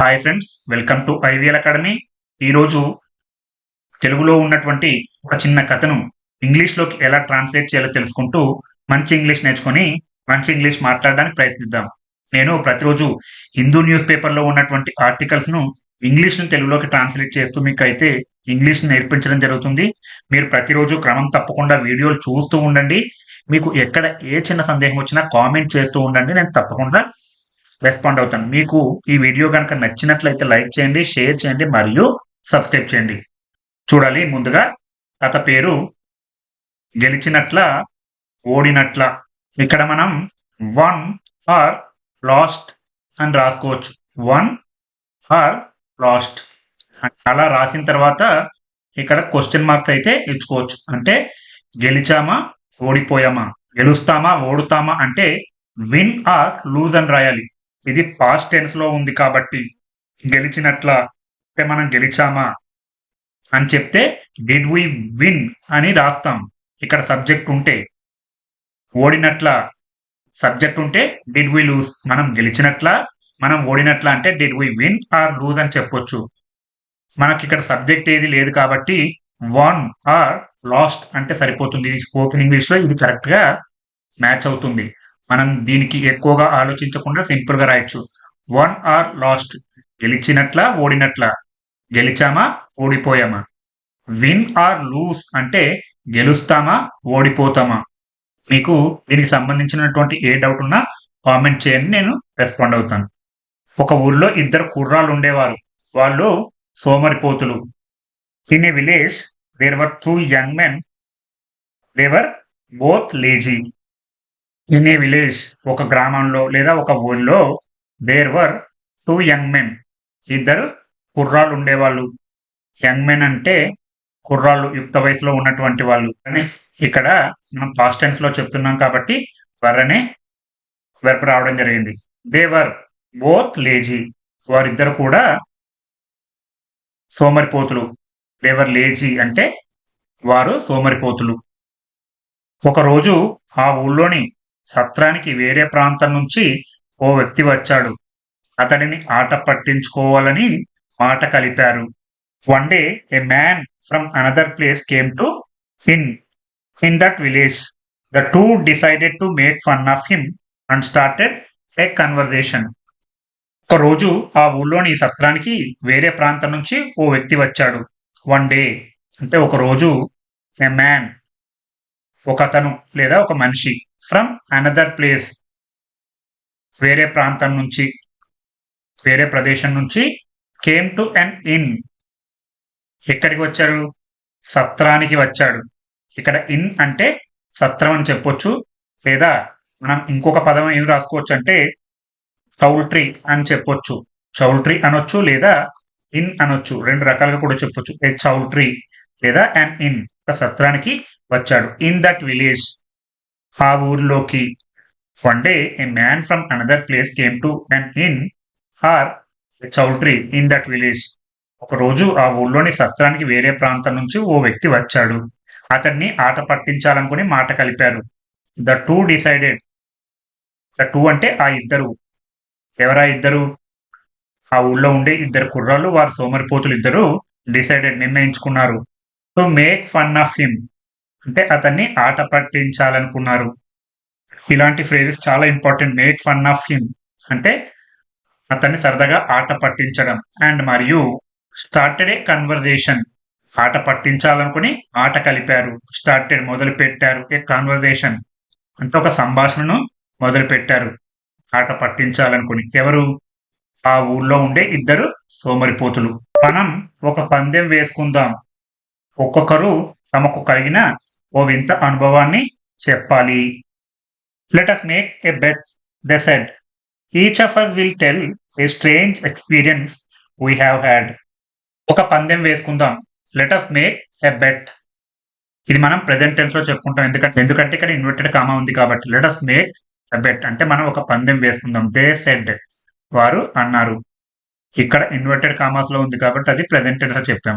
Hi friends welcome to IVL academy ఈరోజు తెలుగులో ఉన్నటువంటి ఒక చిన్న కథను ఇంగ్లీష్లోకి ఎలా ట్రాన్స్లేట్ చేయాలో తెలుసుకుంటూ మంచి ఇంగ్లీష్ నేర్చుకొని మంచి ఇంగ్లీష్ మాట్లాడడానికి ప్రయత్నిద్దాం. నేను ప్రతిరోజు హిందూ న్యూస్ పేపర్లో ఉన్నటువంటి ఆర్టికల్స్ను ఇంగ్లీష్ను తెలుగులోకి ట్రాన్స్లేట్ చేస్తూ మీకు అయితే ఇంగ్లీష్ నేర్పించడం జరుగుతుంది. మీరు ప్రతిరోజు క్రమం తప్పకుండా వీడియోలు చూస్తూ ఉండండి. మీకు ఎక్కడ ఏ చిన్న సందేహం వచ్చినా కామెంట్ చేస్తూ ఉండండి. నేను తప్పకుండా రెస్పాండ్ అవుతాను. మీకు ఈ వీడియో కనుక నచ్చినట్లయితే లైక్ చేయండి షేర్ చేయండి మరియు సబ్స్క్రైబ్ చేయండి. చూడాలి ముందుగా కథ పేరు గెలిచినట్ల ఓడినట్ల. ఇక్కడ మనం వన్ ఆర్ లాస్ట్ అని రాసుకోవచ్చు. Won or lost. అలా రాసిన తర్వాత ఇక్కడ క్వశ్చన్ మార్క్స్ అయితే ఇచ్చుకోవచ్చు అంటే గెలిచామా ఓడిపోయామా గెలుస్తామా ఓడుతామా అంటే విన్ ఆర్ లూజ్ అని రాయాలి. ఇది పాస్ట్ టెన్స్లో ఉంది కాబట్టి గెలిచినట్ల అంటే మనం గెలిచామా అని చెప్తే డిడ్ వి విన్ అని రాస్తాం. ఇక్కడ సబ్జెక్ట్ ఉంటే ఓడినట్ల సబ్జెక్ట్ ఉంటే డిడ్ వి లూజ్ మనం గెలిచినట్ల మనం ఓడినట్ల అంటే did we win or lose అని చెప్పొచ్చు. మనకి ఇక్కడ సబ్జెక్ట్ ఏది లేదు కాబట్టి వన్ ఆర్ లాస్ట్ అంటే సరిపోతుంది. ఇది స్పోకెన్ ఇంగ్లీష్లో ఇది కరెక్ట్గా మ్యాచ్ అవుతుంది. మనం దీనికి ఎక్కువగా ఆలోచించకుండా సింపుల్గా రాయొచ్చు. Won or lost. గెలిచినట్ల ఓడినట్ల. గెలిచామా ఓడిపోయామా? విన్ ఆర్ లూస్ అంటే గెలుస్తామా ఓడిపోతామా? మీకు దీనికి సంబంధించినటువంటి ఏ డౌట్ ఉన్నా కామెంట్ చేయండి నేను రెస్పాండ్ అవుతాను. ఒక ఊర్లో ఇద్దరు కుర్రాళ్ళు ఉండేవారు. వాళ్ళు సోమరిపోతులు. In a village there were two young men they were both lazy in a village ఒక గ్రామంలో లేదా ఒక ఊళ్ళో there were two young men ఇద్దరు కుర్రాళ్ళు ఉండేవాళ్ళు. యంగ్ మెన్ అంటే కుర్రాళ్ళు యుక్త వయసులో ఉన్నటువంటి వాళ్ళు. అని ఇక్కడ మనం పాస్ట్ టెన్స్లో చెప్తున్నాం కాబట్టి వర్ అనే రావడం జరిగింది. దేవర్ బోత్ లేజీ వారిద్దరు కూడా సోమరిపోతులు. దేవర్ లేజీ అంటే వారు సోమరిపోతులు. ఒకరోజు ఆ ఊళ్ళోని సత్రానికి వేరే ప్రాంతం నుంచి ఓ వ్యక్తి వచ్చాడు. అతడిని ఆట పట్టించుకోవాలని మాట కలిపారు. One day a man from another place came to in in that village the two decided to make fun of him and started a conversation ఒక రోజు ఆ ఊళ్ళోని సత్రానికి వేరే ప్రాంతం నుంచి ఓ వ్యక్తి వచ్చాడు. వన్ డే అంటే ఒక రోజు ఏ మ్యాన్ ఒక అతను లేదా ఒక మనిషి. ఫ్రమ్ అనదర్ ప్లేస్ వేరే ప్రాంతం నుంచి వేరే ప్రదేశం నుంచి కేమ్ టు అన్ ఇన్ ఎక్కడికి వచ్చాడు సత్రానికి వచ్చాడు. ఇక్కడ ఇన్ అంటే సత్రం అని చెప్పొచ్చు. లేదా మనం ఇంకొక పదం ఏం రాసుకోవచ్చు అంటే చౌల్ట్రీ అని చెప్పొచ్చు. చౌల్ట్రీ అనొచ్చు లేదా ఇన్ అనొచ్చు. రెండు రకాలుగా కూడా చెప్పొచ్చు. ఏ చౌల్ట్రీ లేదా అండ్ ఇన్ సత్రానికి వచ్చాడు. ఇన్ దట్ విలేజ్ ఆ ఊర్లోకి. One day a man from another place came to and in or choultry in that village ఒకరోజు ఆ ఊళ్ళోని సత్రానికి వేరే ప్రాంతం నుంచి ఓ వ్యక్తి వచ్చాడు. అతన్ని ఆట పట్టించాలనుకుని మాట కలిపారు. The two decided the two అంటే ఆ ఇద్దరు. ఎవరా ఇద్దరు? ఆ ఊళ్ళో ఉండే ఇద్దరు కుర్రాళ్ళు వారు సోమరిపోతులు ఇద్దరు డిసైడెడ్ నిర్ణయించుకున్నారు. To make fun of him అంటే అతన్ని ఆట పట్టించాలనుకున్నారు. ఇలాంటి ఫ్రేజెస్ చాలా important make fun of him అంటే అతన్ని సరదాగా ఆట పట్టించడం. అండ్ మరియు స్టార్టెడ్ ఏ కన్వర్జేషన్ ఆట పట్టించాలనుకుని ఆట కలిపారు. స్టార్టెడ్ మొదలు పెట్టారు ఏ కన్వర్జేషన్ అంటే ఒక సంభాషణను మొదలు పెట్టారు ఆట పట్టించాలనుకుని. ఎవరు? ఆ ఊర్లో ఉండే ఇద్దరు సోమరిపోతులు. మనం ఒక పందెం వేసుకుందాం. ఒక్కొక్కరు తమకు కలిగిన ఓ వింత అనుభవాన్ని చెప్పాలి. Let us make a bet the said each of us will tell a strange experience we have had ఒక పందెం వేసుకుందాం. Let us make a bet ఇది మనం ప్రెసెంట్ టెన్స్లో చెప్పుకుంటాం. ఎందుకంటే ఎందుకంటే ఇక్కడ ఇన్వర్టెడ్ కామా ఉంది కాబట్టి. Let us make a bet అంటే మనం ఒక పందెం వేసుకుందాం. దే సెడ్ వారు అన్నారు. ఇక్కడ ఇన్వర్టెడ్ కామాస్లో ఉంది కాబట్టి అది ప్రెసెంట్ టెన్స్లో చెప్పాం.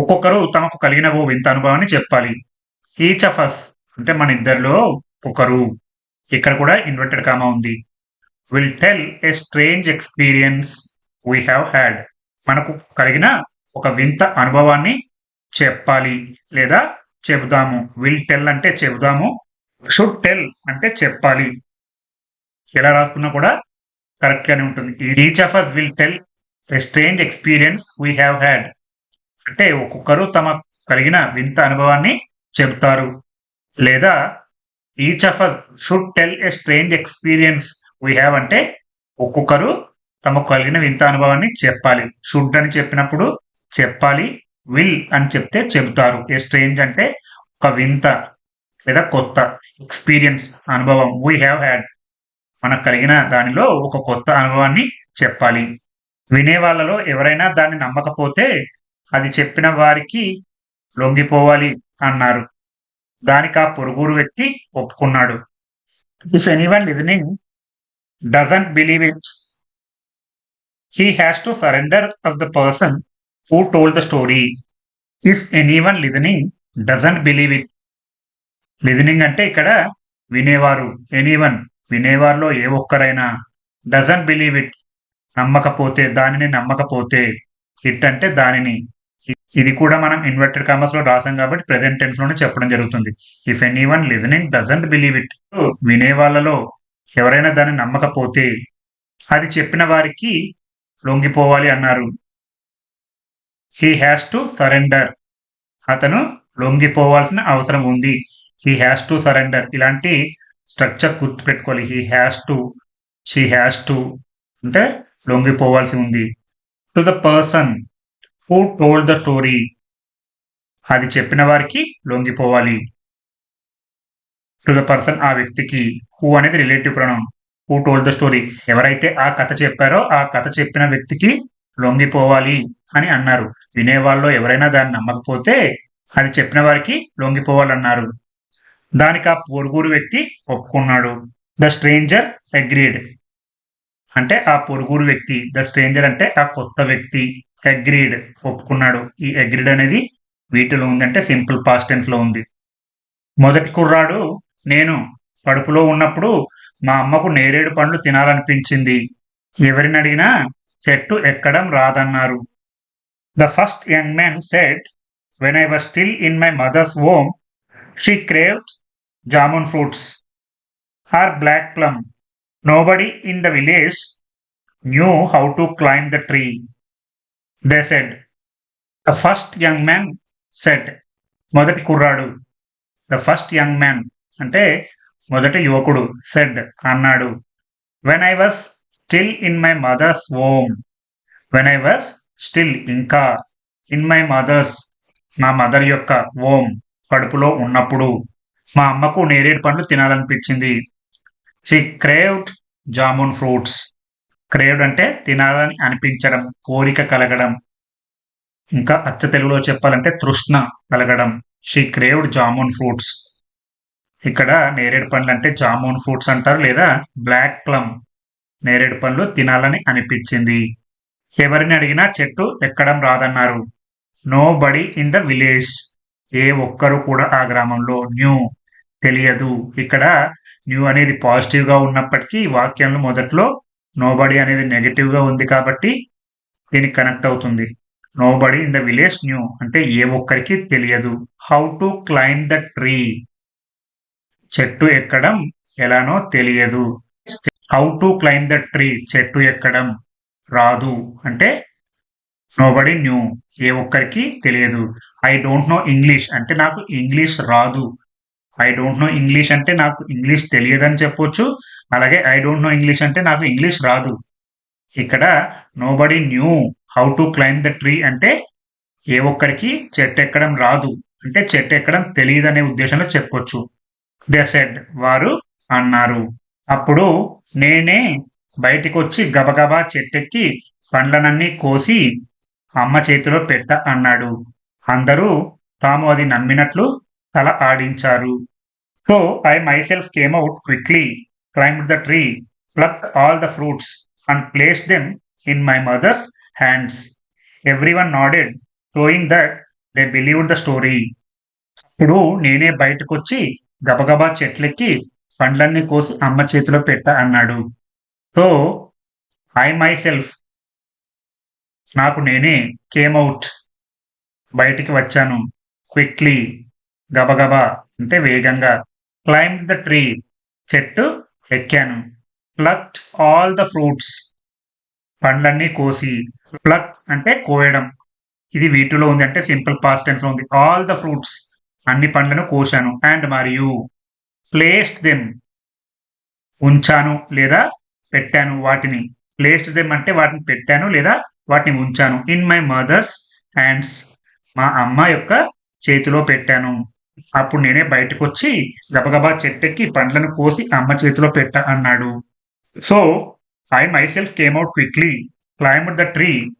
ఒక్కొక్కరు తమకు కలిగిన ఓ వింత అనుభవాన్ని చెప్పాలి. ఈచ్ ఆఫ్ అస్ అంటే మన ఇద్దరిలో ఒకరు ఇక్కడ కూడా ఇన్వర్టెడ్ కామా ఉంది. Will tell a strange experience we have had మనకు కలిగిన ఒక వింత అనుభవాన్ని చెప్పాలి లేదా చెబుదాము. విల్ టెల్ అంటే చెబుదాము. షుడ్ టెల్ అంటే చెప్పాలి. ఎలా రాసుకున్నా కూడా కరెక్ట్ గానే ఉంటుంది. Each of us will tell a strange experience we have had అంటే ఒక్కొక్కరు తమ కలిగిన వింత అనుభవాన్ని చెబుతారు లేదా each of us should tell a strange experience we have అంటే ఒక్కొక్కరు తమకు కలిగిన వింత అనుభవాన్ని చెప్పాలి. షుడ్ అని చెప్పినప్పుడు చెప్పాలి విల్ అని చెప్తే చెబుతారు. ఏ స్ట్రేంజ్ అంటే ఒక వింత లేదా కొత్త ఎక్స్పీరియన్స్ అనుభవం వీ హ్యావ్ హ్యాడ్ మనకు కలిగిన దానిలో ఒక కొత్త అనుభవాన్ని చెప్పాలి. వినే వాళ్ళలో ఎవరైనా దాన్ని నమ్మకపోతే అది చెప్పిన వారికి లొంగిపోవాలి. అన్నారు. దానికి ఆ పొరుగురు వ్యక్తి ఒప్పుకున్నాడు. If anyone listening doesn't believe it he has to surrender of the person who told the story if anyone listening doesn't believe it listening అంటే ఇక్కడ వినేవారు. ఎనీవన్ వినేవారిలో ఏ ఒక్కరైనా డజంట్ బిలీవ్ ఇట్ నమ్మకపోతే దానిని నమ్మకపోతే ఇట్ అంటే దానిని. ఇది కూడా మనం ఇన్వర్టెడ్ కామర్స్లో రాసాం కాబట్టి ప్రెసెంట్ టెన్స్లోనే చెప్పడం జరుగుతుంది. If any one listening doesn't believe it వినే వాళ్ళలో ఎవరైనా దాన్ని నమ్మకపోతే అది చెప్పిన వారికి లొంగిపోవాలి అన్నారు. హీ హ్యాస్ టు సరెండర్ అతను లొంగిపోవాల్సిన అవసరం ఉంది. హీ హ్యాస్ టు సరెండర్ ఇలాంటి స్ట్రక్చర్స్ గుర్తుపెట్టుకోవాలి. He has to she has to అంటే లొంగిపోవాల్సి ఉంది. To the person who told the story అది చెప్పిన వారికి లొంగిపోవాలి. టు ద పర్సన్ ఆ వ్యక్తికి హూ అనేది relative pronoun. Who told the story ఎవరైతే ఆ కథ చెప్పారో ఆ కథ చెప్పిన వ్యక్తికి లొంగిపోవాలి అని అన్నారు. వినేవాళ్ళు ఎవరైనా దాన్ని నమ్మకపోతే అది చెప్పిన వారికి లొంగిపోవాలన్నారు. దానికి ఆ పొరుగురు వ్యక్తి ఒప్పుకున్నాడు. ద స్ట్రేంజర్ అగ్రీడ్ అంటే ఆ పొరుగురు వ్యక్తి ద స్ట్రేంజర్ అంటే ఆ కొత్త వ్యక్తి. అగ్రీడ్ ఒప్పుకున్నాడు. ఈ అగ్రీడ్ అనేది వీటిలో ఉందంటే సింపుల్ పాస్ట్లో ఉంది. మొదటి కుర్రాడు నేను కడుపులో ఉన్నప్పుడు మా అమ్మకు నేరేడు పండ్లు తినాలనిపించింది. ఎవరిని అడిగినా చెట్టు ఎక్కడం రాదన్నారు. The first young man said when I was still in my mother's home she craved jamun fruits or black plum nobody in the village knew how to climb the tree they said the first young man said మొదటి కుర్రాడు. The first young man అంటే మొదటి యువకుడు said అన్నాడు. When I was still in my mother's home when I was still ఇంకా in my mother's మా mother యొక్క home కడుపులో ఉన్నప్పుడు మా అమ్మకు నేరేడు పండ్లు తినాలనిపించింది. She craved jamun fruits craved అంటే తినాలని అనిపించడం కోరిక కలగడం. ఇంకా అచ్చ తెలుగులో చెప్పాలంటే తృష్ణ కలగడం. She craved jamun fruits. ఇక్కడ నేరేడు పండ్లు అంటే జామున్ ఫ్రూట్స్ అంటారు లేదా బ్లాక్ ప్లమ్. నేరేడు పండ్లు తినాలని అనిపించింది. ఎవరిని అడిగినా చెట్టు ఎక్కడం రాదన్నారు. Nobody in the village ఏ ఒక్కరు కూడా ఆ గ్రామంలో న్యూ తెలియదు. ఇక్కడ న్యూ అనేది పాజిటివ్గా ఉన్నప్పటికీ వాక్యంలో మొదట్లో నోబడి అనేది నెగిటివ్గా ఉంది కాబట్టి దీనికి కనెక్ట్ అవుతుంది. Nobody in the village knew అంటే ఏ ఒక్కరికి తెలియదు. How to climb the tree చెట్టు ఎక్కడం ఎలానో తెలియదు. How to climb the tree చెట్టు ఎక్కడం రాదు. అంటే నోబడి న్యూ ఏ ఒక్కరికి తెలియదు. ఐ డోంట్ నో ఇంగ్లీష్ అంటే నాకు ఇంగ్లీష్ రాదు. ఐ డోంట్ నో ఇంగ్లీష్ అంటే నాకు ఇంగ్లీష్ తెలియదని చెప్పొచ్చు. అలాగే ఐ డోంట్ నో ఇంగ్లీష్ అంటే నాకు ఇంగ్లీష్ రాదు. ఇక్కడ nobody knew how to climb the tree అంటే ఏ ఒక్కరికి చెట్టు ఎక్కడం రాదు. అంటే చెట్టు ఎక్కడం తెలియదు అనే ఉద్దేశంలో చెప్పొచ్చు. దే సెడ్ వారు అన్నారు. అప్పుడు నేనే బయటికి వచ్చి గబగబా చెట్టెక్కి పండ్లనన్నీ కోసి అమ్మ చేతిలో పెట్ట అన్నాడు. అందరూ తాము అది నమ్మినట్లు తల ఆడించారు. So I myself came out quickly climb the tree pluck all the fruits and place them in my mother's hands every one nodded showing that they believe the story ఇప్పుడు నేనే బయటకు వచ్చి గబగబా చెట్లెక్కి పండ్లన్నీ కోసి అమ్మ చేతిలో పెట్ట అన్నాడు. సో ఐ మై సెల్ఫ్ నాకు నేనే కేమ్ అవుట్ బయటికి వచ్చాను. క్విక్లీ గబగబా అంటే వేగంగా. క్లైంబ్ ద ట్రీ చెట్టు ఎక్కాను. ప్లక్ట్ ఆల్ ద ఫ్రూట్స్ పండ్లన్నీ కోసి. ప్లక్ అంటే కోయడం. ఇది వీటిలో ఉంది అంటే సింపుల్ పాస్ట్ టెన్స్లో ఉంది. ఆల్ ద ఫ్రూట్స్ అన్ని పండ్లను కోశాను. అండ్ మరియు ప్లేస్డ్ దెమ్ ఉంచాను లేదా పెట్టాను వాటిని. ప్లేస్డ్ దెమ్ అంటే వాటిని పెట్టాను లేదా వాటిని ఉంచాను. ఇన్ మై మదర్స్ హ్యాండ్స్ మా అమ్మ యొక్క చేతిలో పెట్టాను. అప్పుడు నేనే బయటకు వచ్చి గబగబా చెట్టెక్కి పండ్లను కోసి అమ్మ చేతిలో పెట్ట అన్నాడు. So I myself came out quickly climb the tree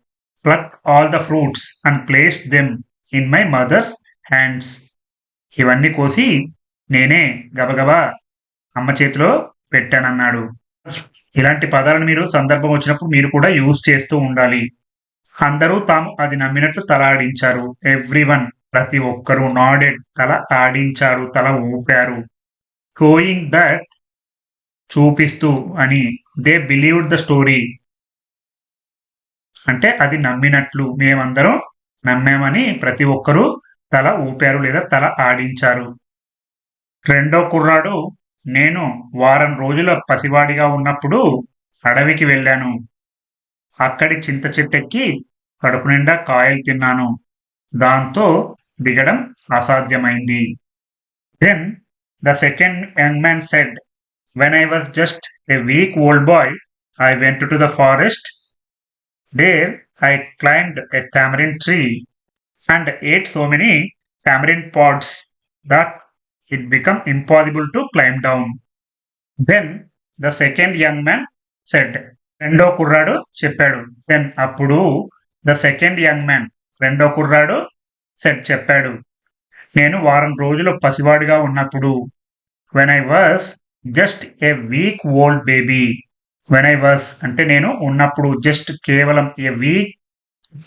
pluck all the fruits and place them in my mother's hands ఇవన్నీ కోసి నేనే గబగబా అమ్మ చేతిలో పెట్టానన్నాడు. ఇలాంటి పదాలను మీరు సందర్భం వచ్చినప్పుడు మీరు కూడా యూజ్ చేస్తూ ఉండాలి. అందరూ తాము అది నమ్మినట్లు తలాడించారు. ఎవ్రీ వన్ ప్రతి ఒక్కరూ నాడెడ్ తల ఆడించారు తల ఊపారు. షోయింగ్ దట్ చూపిస్తూ అని దే బిలీవ్డ్ ద స్టోరీ అంటే అది నమ్మినట్లు మేమందరం నమ్మామని ప్రతి ఒక్కరూ తల ఊపారు లేదా తల ఆడించారు. రెండో కుర్రాడు నేను వారం రోజుల పసివాడిగా ఉన్నప్పుడు అడవికి వెళ్ళాను. అక్కడి చింత చెట్టెక్కి కడుపు నిండా కాయలు తిన్నాను. దాంతో దిగడం అసాధ్యమైంది then the second young man said when I was just a week old boy I went to the forest there I climb a tamarind tree and ate so many tamarind pods that it became impossible to climb down. Then the second young man said, రెండో కుర్రాడు చెప్పాడు then అప్పుడు the second young man రెండో కుర్రాడు set చెప్పాడు. నేను వారం రోజులు పసివాడిగా ఉన్నప్పుడు when I was just a week old baby when I was అంటే నేను ఉన్నప్పుడు జస్ట్ కేవలం ఏ వీక్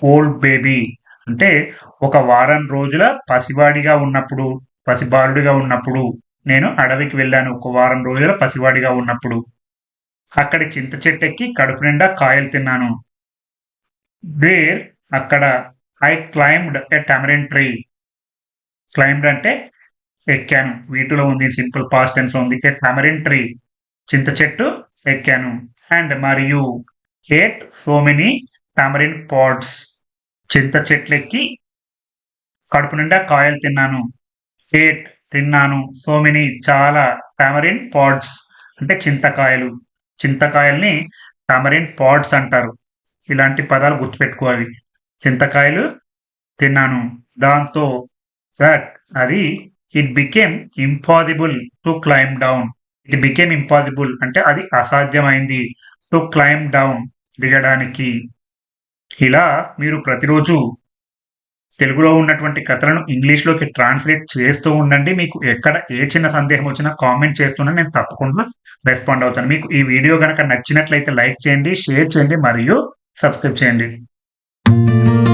ఓల్డ్ బేబీ అంటే ఒక వారం రోజుల పసివాడిగా ఉన్నప్పుడు పసిబాలుడిగా ఉన్నప్పుడు నేను అడవికి వెళ్ళాను. ఒక వారం రోజుల పసివాడిగా ఉన్నప్పుడు. అక్కడి చింత చెట్టెక్కి కడుపు నిండా కాయలు తిన్నాను. దేర్ అక్కడ I climbed a tamarind tree climbed అంటే ఎక్కాను. వీటిలో ఉంది సింపుల్ పాస్ట్ టెన్స్ ఉంది. ఏ టమరిన్ ట్రీ చింత చెట్టు ఎక్కాను. అండ్ మరియు ate so many tamarind pods చింత చెట్లెక్కి కడుపు నిండా కాయలు తిన్నాను. ఏట్ తిన్నాను. సో మెనీ చాలా టమరిన్ పాడ్స్ అంటే చింతకాయలు. చింతకాయల్ని టమరిన్ పాడ్స్ అంటారు. ఇలాంటి పదాలు గుర్తుపెట్టుకోవాలి చింతకాయలు తిన్నాను. దాంతో దట్ అది it became impossible to climb down it became impossible అంటే అది అసాధ్యమైంది. టు క్లైమ్ డౌన్ దిగడానికి. ఇలా మీరు ప్రతిరోజు తెలుగులో ఉన్నటువంటి కథలను ఇంగ్లీష్లోకి ట్రాన్స్లేట్ చేస్తూ ఉండండి. మీకు ఎక్కడ ఏ చిన్న సందేహం వచ్చినా కామెంట్ చేస్తున్నా నేను తప్పకుండా రెస్పాండ్ అవుతాను. మీకు ఈ వీడియో కనుక నచ్చినట్లయితే లైక్ చేయండి షేర్ చేయండి మరియు సబ్స్క్రైబ్ చేయండి. Música